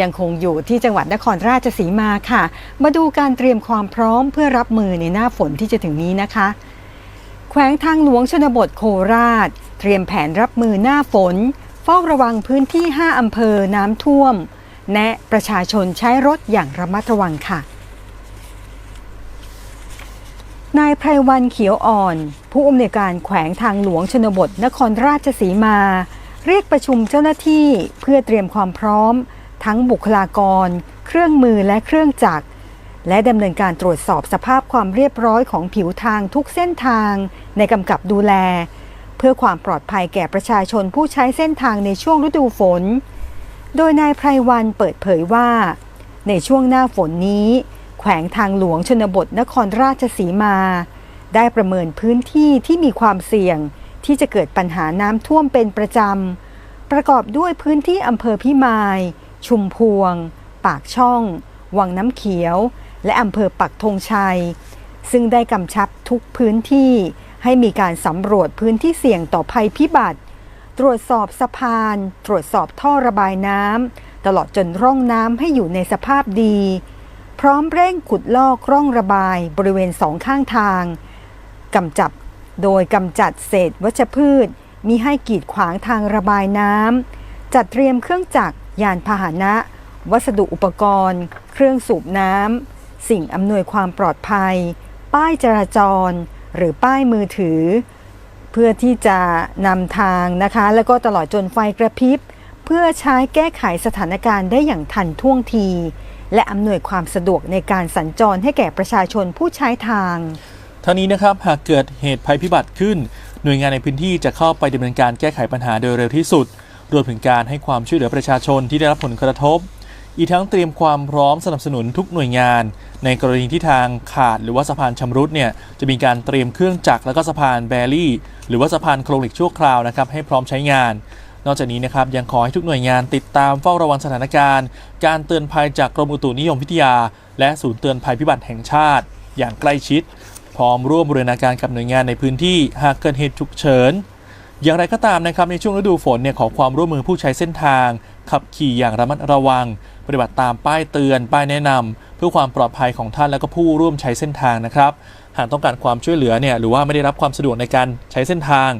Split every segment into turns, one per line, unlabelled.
ยังคงอยู่ที่จังหวัดนครราชสีมาค่ะ มาดูการเตรียมความพร้อมเพื่อรับมือในหน้าฝนที่จะถึงนี้นะคะ แขวงทางหลวงชนบทโคราช เตรียมแผนรับมือหน้าฝน เฝ้าระวังพื้นที่ 5 อำเภอน้ำท่วม แนะประชาชนใช้รถอย่างระมัดระวังค่ะนายไพรวันเขียวอ่อน ผู้อำนวยการแขวงทางหลวงชนบทนครราชสีมา เรียกประชุมเจ้าหน้าที่เพื่อเตรียมความพร้อม ทั้งบุคลากร เครื่องมือและเครื่องจักร และดำเนินการตรวจสอบสภาพความเรียบร้อยของผิวทางทุกเส้นทาง ในกำกับดูแล เพื่อความปลอดภัยแก่ประชาชนผู้ใช้เส้นทางในช่วงฤดูฝน โดยนายไพรวันเปิดเผยว่า ในช่วงหน้าฝนนี้ แขวงทางหลวงชนบทนครราชสีมา ได้ประเมินพื้นที่ที่มีความเสี่ยงที่จะเกิดปัญหาน้ำท่วมเป็นประจำประกอบด้วยพื้นที่อำเภอพิมาย ชุมพวง ปากช่อง วังน้ำเขียว และอำเภอปักธงชัย ซึ่งได้กำชับทุกพื้นที่ให้มีการสำรวจพื้นที่เสี่ยงต่อภัยพิบัติ ตรวจสอบสะพาน ตรวจสอบท่อระบายน้ำตลอดจนร่องน้ำให้อยู่ในสภาพดี พร้อมเร่งขุดลอกร่องระบายบริเวณสองข้างทางกำจับโดยกำจัดเศษวัชพืชมิให้กีดขวางทางระบายน้ำจัดเตรียมเครื่องจักร ยานพาหนะ วัสดุอุปกรณ์ เครื่องสูบน้ำ สิ่งอำนวยความปลอดภัย ป้ายจราจร หรือป้ายมือถือ เพื่อที่จะนำทางนะคะ แล้วก็ตลอดจนไฟกระพริบ เพื่อใช้แก้ไขสถานการณ์ได้อย่างทันท่วงที และอำนวยความสะดวกในการสัญจรให้แก่ประชาชนผู้ใช้ทาง
ทั้งนี้นะครับหากเกิดเหตุภัยพิบัติขึ้น หน่วยงานในพื้นที่จะเข้าไปดำเนินการแก้ไขปัญหาโดยเร็วที่สุด รวมถึงการให้ความช่วยเหลือประชาชนที่ได้รับผลกระทบ อีกทั้งเตรียมความพร้อมสนับสนุนทุกหน่วยงาน ในกรณีที่ทางขาดหรือว่าสะพานชำรุดเนี่ยจะมีการเตรียมเครื่องจักรแล้วก็สะพานแบรี่ หรือว่าสะพานโครงเหล็กชั่วคราวนะครับให้พร้อมใช้งานนอกจากนี้นะครับยังขอให้ทุกหน่วยงานติดตามเฝ้าระวังสถานการณ์ การเตือนภัยจากกรมอุตุนิยมวิทยา และศูนย์เตือนภัยพิบัติแห่งชาติ อย่างใกล้ชิด พร้อมร่วมบูรณาการกับหน่วยงานในพื้นที่หากเกิดเหตุฉุกเฉิน อย่างไรก็ตามนะครับในช่วงฤดูฝนเนี่ยขอความร่วมมือผู้ใช้เส้นทาง ขับขี่อย่างระมัดระวัง ปฏิบัติตามป้ายเตือน ป้ายแนะนำ เพื่อความปลอดภัยของท่านและก็ผู้ร่วมใช้เส้นทางนะครับ หากต้องการความช่วยเหลือเนี่ยหรือว่าไม่ได้รับความสะดวกในการใช้เส้นทาง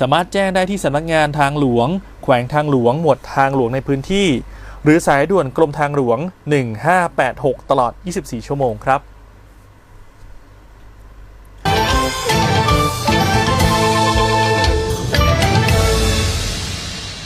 สามารถแจ้งได้ที่สำนักงานทางหลวง แขวงทางหลวง หมวดทางหลวงในพื้นที่ หรือสายด่วนกรมทางหลวง 1586 ตลอด 24 ชั่วโมงครับ